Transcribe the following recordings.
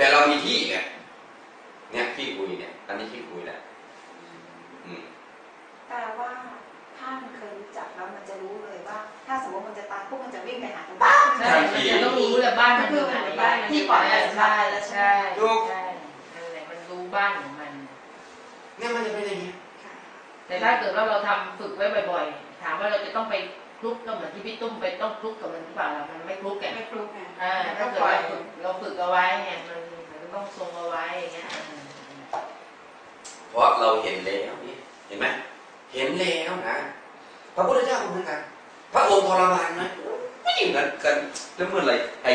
แต่เรามีที่ไงเนี่ยที่คุยเนี่ยอันนี้ที่คุยแหละอืมแปลว่าถ้ามันเคยรู้จักแล้วมันจะรู้เลยว่า ถ้าสมมติมันจะตายพวกมันจะวิ่งไปหาตรงบ้านใช่มันจะต้องรู้เลยบ้านมันอยู่ไหนบ้านมันที่ปลอดภัยใช่ใช่ถูกใช่นั่นแหละมันรู้บ้านของมันเนี่ยมันจะเป็นอย่างนี้ค่ะแต่ถ้าเกิดว่าเราทำฝึกไว้บ่อยๆ ถามว่าเราจะต้องไป คลุกก็เหมือนที่พี่ตุ้มไปต้องคลุกกับมันหรือเปล่าล่ะมันไม่คลุกไงไม่คลุกไงอ่าแล้วถ้าก็เกิดปล่อยว่าฝึกเราฝึกเอาไว้ไงมันมันก็ต้องทรงเอาไว้อย่างเงี้ยอืมเพราะเราเห็นแล้วนี่เห็นไหมเห็นแล้วนะพระพุทธเจ้าก็เหมือนกันพระองค์ทรมานไหมไม่เหมือนกันแล้วเมื่อไหรไอ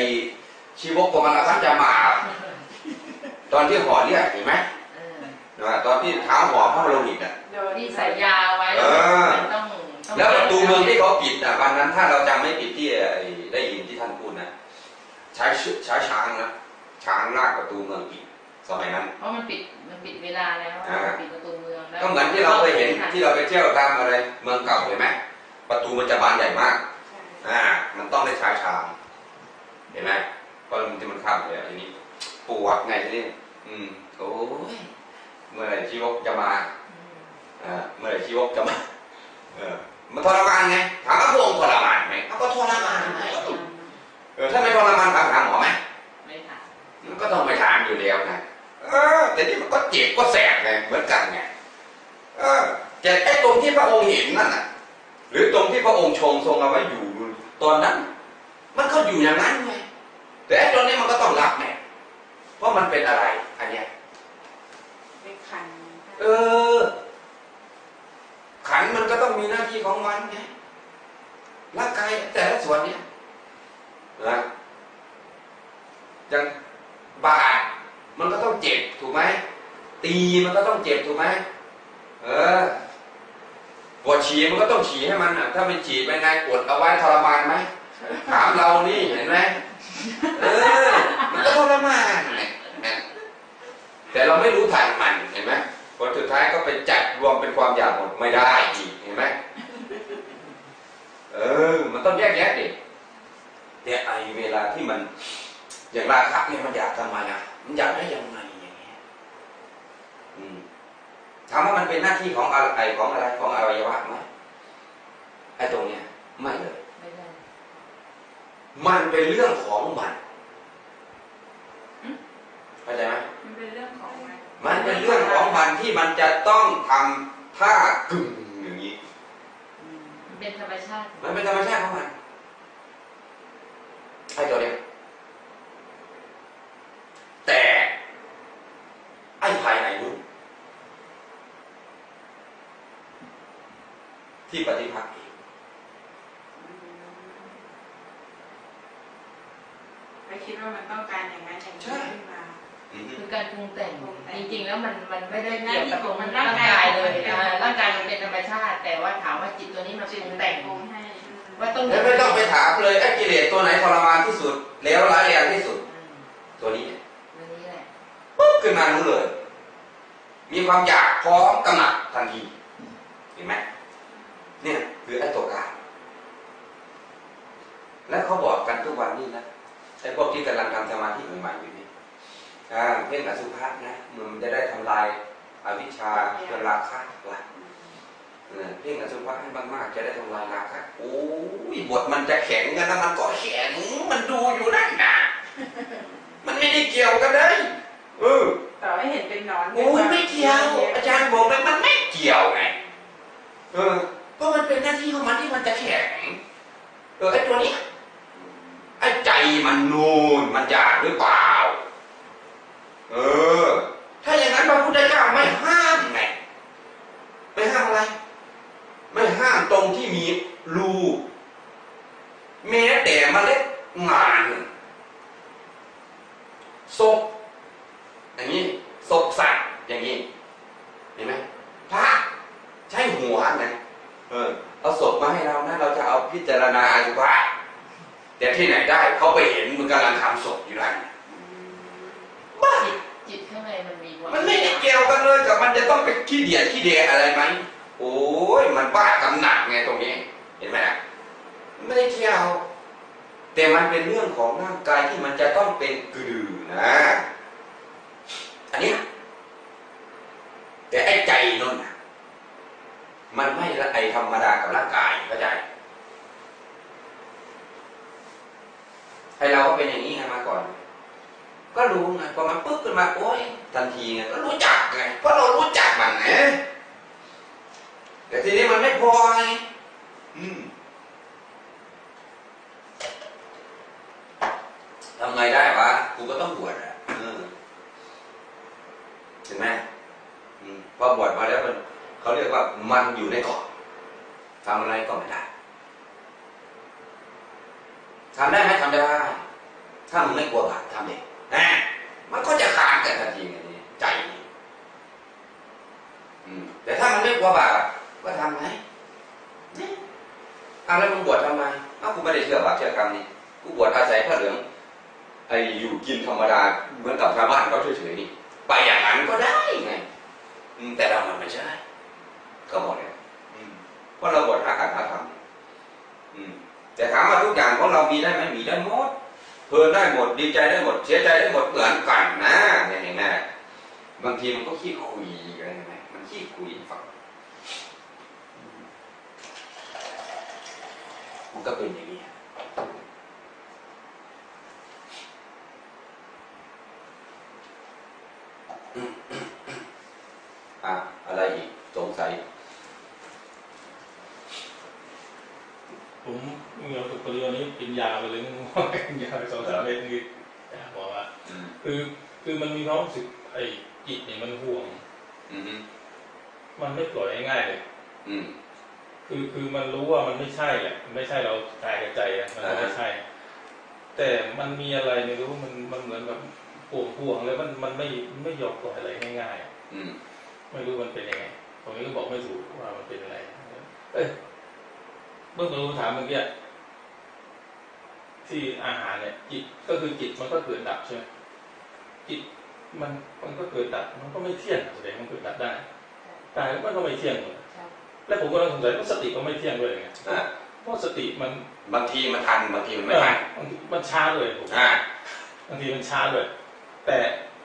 ชีวกกรมลพันธ์จะมา ตอนที่ห่อเนี่ยเห็นไหมเออนะตอนที่เท้าห่อพระโลหิตอะโดยที่ใส่ยาไว้เออมันต้องต้อง แล้วประตูเมืองที่เขาปิดอะวันนั้นถ้าเราจำไม่ผิดที่ไอ้ได้ยินที่ท่านพูดนะใช้ชุใช้ช้างนะช้างลากประตูเมืองปิดสมัยนั้นเพราะมันปิดมันปิดเวลาแล้วอ่ามันปิดประตูเมืองแล้วก็เหมือนที่เราเคยเห็นที่เราไปเที่ยวตามอะไรเมืองเก่าเห็นไหมประตูมันจะบานใหญ่มากอ่ามันต้องได้ใช้ช้างเห็นไหมเพราะมันจะมันข้ามเลยอันนี้ปวดไงที่นี่อืมโอ้ยเมื่อไหร่ชีวกจะมาอืมอ่าเมื่อไหร่ชีวกจะมาเออ มันทรมานไงถามว่าพระองค์ทรมานไหมเขาก็ทรมานไงเออถ้าไม่ทรมานถามถามหมอไหมไม่ถามมันก็ต้องไปถามอยู่แล้วนะเออแต่นี่มันก็เจ็บก็แสบไงเหมือนกันไงเออแต่ไอ้ตรงที่พระองค์เห็นนั่นน่ะ หรือตรงที่พระองค์ชงทรงเอาไว้อยู่ตอนนั้น มันก็อยู่อย่างนั้นไงแต่ไอ้ตรงนี้มันก็ต้องรับไงเพราะมันเป็นอะไรอันเนี้ยเป็นคันเออขั นมันก็ต้องมีหน้าที่ของมันไงร่างกายแต่ละส่วนเนี่ยนะอย่างบาดมันก็ต้องเจ็บถูกไหมตีมันก็ต้องเจ็บถูกไหมเออปวดฉี่มันก็ต้องฉี่ให้มันอะ ถ้าไม่ฉี่เป็นไงกดเอาไว้ทรมานไหมถามเรานี่เห็นไหมเออมันก็ทรมานแต่เราไม่รู้ทันมันเห็นไหม ผลสุดท้ายก็ไปจัดรวมเป็นความอยากหมดไม่ได้อีกเห็นไหมเออ มันต้องแยกแยะดิเนี่ยไอเวลาที่มัน อย่างราคะเนี่ยมันอยากทำไมอะมันอยากได้ยังไงอย่างเงี้ยอืมถามว่ามันเป็นหน้าที่ของอะไรของอะไรของอวัยวะไหมไอ้ตรงเนี้ยไม่เลยไม่ได้มันเป็นเรื่องของมันเข้าใจไหม มันเป็นเรื่องของมัน มัน เป็นเรื่องของมันที่มันจะต้องทำท่ากึ่งอย่างนี้อืมมันเป็นธรรมชาติ มันเป็นธรรมชาติของมันไอ้ตัวเนี้ยแต่ไอ้ภายในนู่นที่ปฏิภาณเองไม่คิดว่ามันต้องการอย่างนั้นอย่างนี้ขึ้นมาอือฮึ คือการปรุงแต่งปรุงแต่งจริงๆ แล้วมันมันไม่ได้เป็นหเกี่น้ายวกับที่ของมันร่างกายเลยร่างกายอ่าร่างกายมันเป็นธรรมชาติ แต่ว่าถามว่าจิตตัวนี้มันปรุงแต่งปรุงให้ว่าต้องแล้วไม่ต้องไปถามเลยไอ้กิเลสตัวไหนทรมานที่สุดแล้วร้ายแรงที่สุดอืมตัวนี้เนี่ยอันนี้แหละปุ๊บขึ้นมารู้เลย มีความอยากพร้อมกำหนัดทันทีเห็นไหมเนี่ยคือไอ้ตัวกลางและเขาบอกกันทุกวันนี้นะไอ้พวกที่กำลังทำสมาธิใหม่ๆอยู่นี่อ่า เพ่งอสุภะนะมันจะได้ทำลายอวิชชาเกินราคะละเออเพ่งอสุภะให้มากๆจะได้ทำลายราคะโอ้ยบทมันจะแข็งกันนะมันก็แข็งมันดูอยู่นั่นนะมันไม่ได้เกี่ยวกันเลยเออต่อให้เห็นเป็นหนอนโอ้ยไม่เกี่ยว อาจารย์บอกเลยมันไม่เกี่ยวไงเออเพราะมันเป็นหน้าที่ของมันที่มันจะแข็งเออไอ้ตัวเนี้ยไอ้ใจมันนูนมันอยากหรือเปล่า เออ ถ้าอย่างนั้นพระพุทธเจ้าไม่ห้ามไง ไม่ห้ามอะไร ไม่ห้ามตรงที่มีรูแม้แต่เมล็ดงานศพ อย่างนี้ศพสัตว์อย่างนี้เห็นไหมพระใช้หัวนะเออเอาศพมาให้เรานะเราจะเอาพิจารณาอสุภะแต่ที่ไหนได้เขาไปเห็นมันกำลังทำศพอยู่นั่นบ้าจิตจิตข้างในมันมีความมันไม่ได้เกี่ยวกันเลยกับมันจะต้องไปขี้เดียดขี้เดียอะไรไหมโอ้ยมันบ้ากำหนักไงตรงนี้ เห็นไหมล่ะไม่ได้เกี่ยว แต่มันเป็นเรื่องของร่างกายที่มันจะต้องเป็นกระดือนะ อันนี้ แต่ไอ้ใจนั่นมันไม่ละไอธรรมดากับร่างกายเข้าใจให้เราก็เป็นอย่างนี้ไงมาก่อน ก็รู้ไงพอมันปึ๊บขึ้นมาโอ้ยทันทีไงก็รู้จักไงเพราะเรารู้จักมันไงแต่ทีนี้มันไม่พอไงทำไงได้วะกูก็ต้องบวช พอบวชมาแล้วมันเขาเรียกว่ามันอยู่ในเกาะทำอะไรก็ไม่ได้ทำได้ไหมทำได้ ถ้ามึงไม่กลัวบาปทำเองนะมันก็จะขาดกันทันทีไงนี่ใจนี่อืมแต่ถ้ามันไม่กลัวบาปก็ทำไงเนี่ยเอาแล้วมึงบวชทำไมเอ้ากูไม่ได้เชื่อบาปเชื่อกรรมนี่กูบวชอาศัยพระเหลืองไอ้อยู่กินธรรมดาเหมือนกับชาวบ้านเขาเฉยๆนี่ ไปอย่างนั้นก็ได้ไง แต่เรามันไม่ใช่ ก็หมดเลยเพราะเราบวชหาการหาธรรมแต่ถามว่าทุกอย่างของเรามีได้ไหมมีได้หมดเพลินได้หมดดีใจได้หมดเสียใจได้หมดเหมือนกันนะเนี่ยเห็นไหมบางทีมันก็ขี้คุยอะไรเห็นไหมมันขี้คุยฟังมันก็เป็นอย่างนี้อะอะไรอีกสงสัย ผมมีความสุขปริวันนี้กินยาไปเลยกินยาไปสองสามเม็ดนี่บอกว่าอืมคือคือมันมีความรู้สึกไอ้จิตเนี่ยมันห่วงอืมมันไม่ปล่อยง่ายๆเลยอืมคือคือมันรู้ว่ามันไม่ใช่แหละมันไม่ใช่เรากายกับใจอะมันไม่ใช่ แต่มันมีอะไรไม่รู้มันมันเหมือนแบบห่วงห่วงๆแล้วมันมันไม่ไม่ยอมปล่อยอะไรง่ายๆอะอืมไม่รู้มันเป็นยังไงผมก็บอกไม่ถูกว่ามันเป็นอะไรเอ้ย เมื่อกี้ถามเมื่อกี้ที่อาหารเนี่ย จิตก็คือจิตมันก็เกิดดับใช่ไหมจิตมันมันก็เกิดดับ มันก็ไม่เที่ยงแสดงมันเกิดดับได้กายมันก็ไม่เที่ยงเลยใช่และผมก็สงสัยว่าสติก็ไม่เที่ยงด้วยไงอะเพราะสติมันบางทีมันทันบางทีมันไม่ทันบางทีมันช้าเลยผมอ่าบางทีมันช้าเลยแต่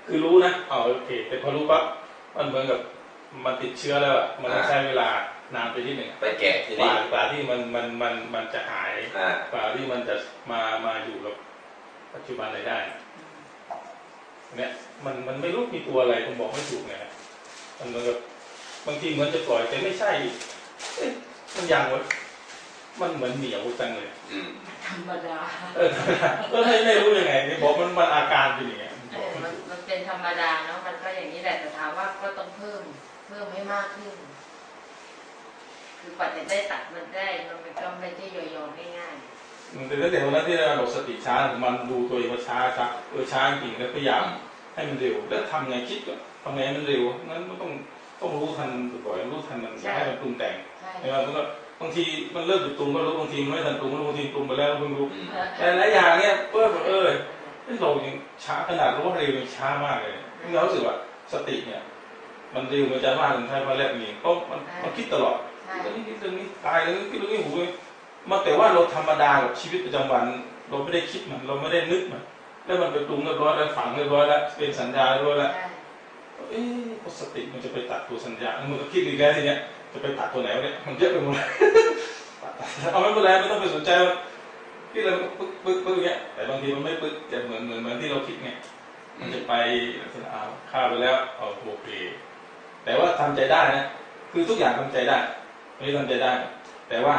คือรู้นะอ๋อโอเค แต่พอรู้ปั๊บมันเหมือนกับมันติดเชื้อแล้วอะมันต้องใช้เวลา นานไปที่หนึ่งไปแกะทีกว่านี้กว่าที่มันมันมันมันจะหายอ่ากว่าที่มันจะมามาอยู่กับปัจจุบันอะไรได้เนี่ยมันมันไม่รู้มีตัวอะไรผมบอกไม่ถูกไงมันเหมือนกับบางทีเหมือนจะปล่อยแต่ไม่ใช่เอ๊ะมันยังวะมันเหมือนเหนียวจังเลย อืมธรรมดาเออก็ไม่ไม่รู้ยังไงนี่บอกมันมันอาการเป็นอย่างเงี้ยเออมันมันเป็นธรรมดาเนาะมันก็อย่างนี้แหละแต่ถามว่าก็ต้องเพิ่มเพิ่มให้มากขึ้น คือกว่าจะได้ตัดมันได้มันก็ไม่ใช่ย่อยๆง่ายมันแต่ตั้งแต่วันนั้นที่เราสติช้ามันดูตัวเองว่าช้าช้าเออช้าจริงแล้วพยายามให้มันเร็ว แล้วทำไงคิดก็ทำไงให้มันเร็วนั้นมันต้องต้องรู้ทันบ่อยๆรู้ทันมันอย่าให้มันปรุงแต่งๆใช่ไม่ว่ามันก็บางทีมันเริ่มจุดปรุงก็รู้บางทีมันไม่ทันปรุงแล้วบางทีปรุงไปแล้วเพิ่งรู้อืมแต่หลายอย่างเนี่ยเพื่อแบบเออเฮ้ยเรายังช้าขนาดรู้ว่าเร็วยังช้ามากเลยเรารู้สึกว่าสติเนี่ย มันเร็วมันจะมากถึงใช่พระแรกนี่เพราะมันมันคิดตลอด ใช่นี้คิดเรื่องนี้ตายเรื่องนี้คิดเรื่องนี้หูยมันแต่ว่าเราธรรมดากับชีวิตประจำวัน เราไม่ได้คิดมันเราไม่ได้นึกมันแล้วมันไปปรุงเรียบร้อยแล้วฝังเรียบร้อยแล้วเป็นสัญญาเรียบร้อยแล้วเอ๊ะสติมันจะไปตัดตัวสัญญามันก็คิดอีกแล้วทีเนี้ยจะไปตัดตัวไหนวะเนี่ยมันเยอะไปหมดเลยเอาไม่เป็นไรไม่ต้องไปสนใจมันที่เราปึ๊กปึ๊กปึ๊กอย่างเงี้ยแต่บางทีมันไม่ปึ๊กแต่เหมือนเหมือนเหมือนที่เราคิดไงมันจะไปลักษณะอ้าวฆ่าไปแล้วเอาโอเคแต่ว่าทำใจได้นะคือทุกอย่างทำใจได้ ไม่ได้ทำใจได้ แต่ว่า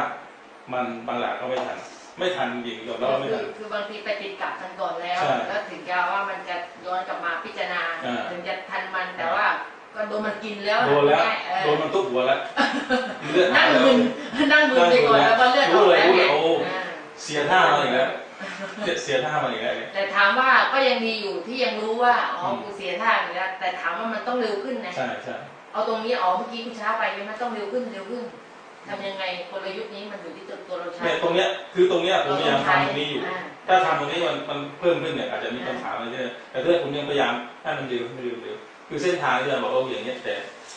มันบางอย่างก็ไม่ทัน ไม่ทันจริงๆยอมรับว่าไม่คืทัอน คือบางทีไปติดกับกันก่อนแล้ว ใช่แล้วถึงจะว่ามันจะย้อนกลับมาพิจารณา อ่า ถึงจะทันมันแต่ว่าก็โดนมันกินแล้วโดนแล้ว เออโดนมันทุบหัวแล้วเลือดนั่งมึนนั่งมึนไปก่อนแล้วก็เลือดออกแล้วรู้ไงเลยรู้เลยโอ้ อ่าเสียท่ามาอีกแล้วเสียท่ามาอีกแล้วเนี่ย แต่ถามว่าก็ยังมีอยู่ที่ยังรู้ว่าอ๋ออม กูเสียท่าอยู่แล้วแต่ถามว่ามันต้องเร็วขึ้นนะ ใช่ใช่เอาตรงนี้อ๋อเมื่อกี้กูช้าไปมันต้องเร็วขึ้นเร็วขึ้น ทำยังไงกลยุทธ์นี้มันอยู่ที่ตัวตัวเราใช้เนี่ยตรงเนี้ยคือตรงเนี้ยผมพยายามเรทำตรงนี้อยู่าถ้าทำตรงนี้มันมันเพิ่มขึ้นเนี่ยอาจจะมีคำถามอะไรเยอะแต่ถ้าผมยังพยายามให้มันเร็วให้มันเร็วเร็วคือเส้นทางที่เราบอกว่าอย่างเงี้ยแต่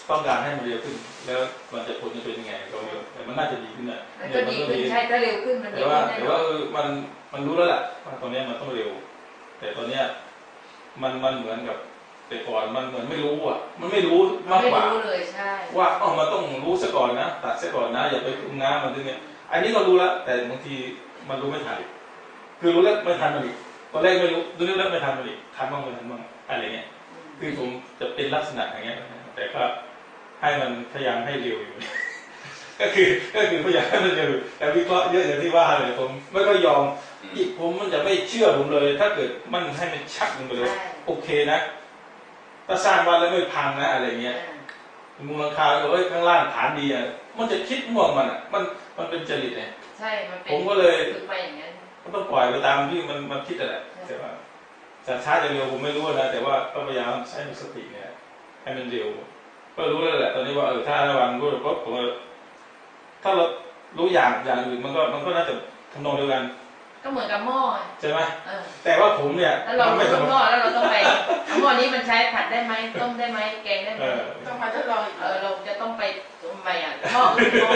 ต้องการให้มันเร็วขึ้น แล้วมันจะผลจะเป็นยังไงก็ไม่รู้แต่มันน่าจะดีขึ้นนะมันก็ดีขึ้นใช่ถ้าเร็วขึ้นมันแต่ดีว่าขึ้นแน่แต่นอว่านเออมันมันรู้แล้วแหละว่าตรงเนี้ยมันต้องเร็ว แต่ตอนเนี้ยมันมันเหมือนกับ แต่ก่อนมันเหมือนไม่รู้อะ มันไม่รู้มากไม่กว่า รู้เลยใช่ ว่าอ๋อมันต้องรู้ซะก่อนนะตัดซะก่อนนะ อย่าไปทุ่มน้ำมันทีเนี้ยอันนี้ก็รู้แล้วแต่บางทีมันรู้ไม่ทันอีกคือรู้แล้วไม่ทันมันอีกตอนแรกไม่รู้รู้แล้วไม่ทันมันอีกทันบ้างไม่ทันบ้างอะไรเงี้ยคือผมจะเป็นลักษณะอย่างเงี้ยแต่ก็ให้มันพยายามให้เร็วอยู่ ก็คือก็คือพยายามให้มันเร็วแต่วิเคราะห์เยอะอย่างที่ว่าเลยผมไม่ก็ยอมอืมอีกผมมันจะไม่เชื่อผมเลย ถ้าเกิดมันให้มันชักลงไปเลยใช่โอเคนะ ถ้าสร้างบ้านแล้วไม่พังนะอะไรเงี้ยมูลค่าก็เอ้ยข้างล่างฐานดีอะมันจะคิดม่วงมันอะมันมันเป็นจริตไงใช่มันเป็นผมก็เลยฝึกไปอย่างนั้นก็ต้องปล่อยไปตามที่มันมันคิดอะแหละแต่ว่าจะช้าจะเร็วผมไม่รู้นะแต่ว่าก็พยายามใช้สติเนี่ยให้มันเร็วก็รู้แล้วแหละตอนนี้ว่าเออถ้าระวังรู้ปุ๊บผมว่าถ้าเรารู้อย่างอย่างอื่นมันก็มันก็น่าจะทำนองเดียวกัน ก็เหมือนกับหม้อใช่ไหมแต่ว่าผมเนี่ยเราไม่ต้องหม้อแล้วเราต้องไปหม้อนี้มันใช้ผัดได้ไหมต้มได้ไหมแกงได้ไหมต้องมาทดลองเราจะต้องไปใำไมอะหม้ออื่หม้อ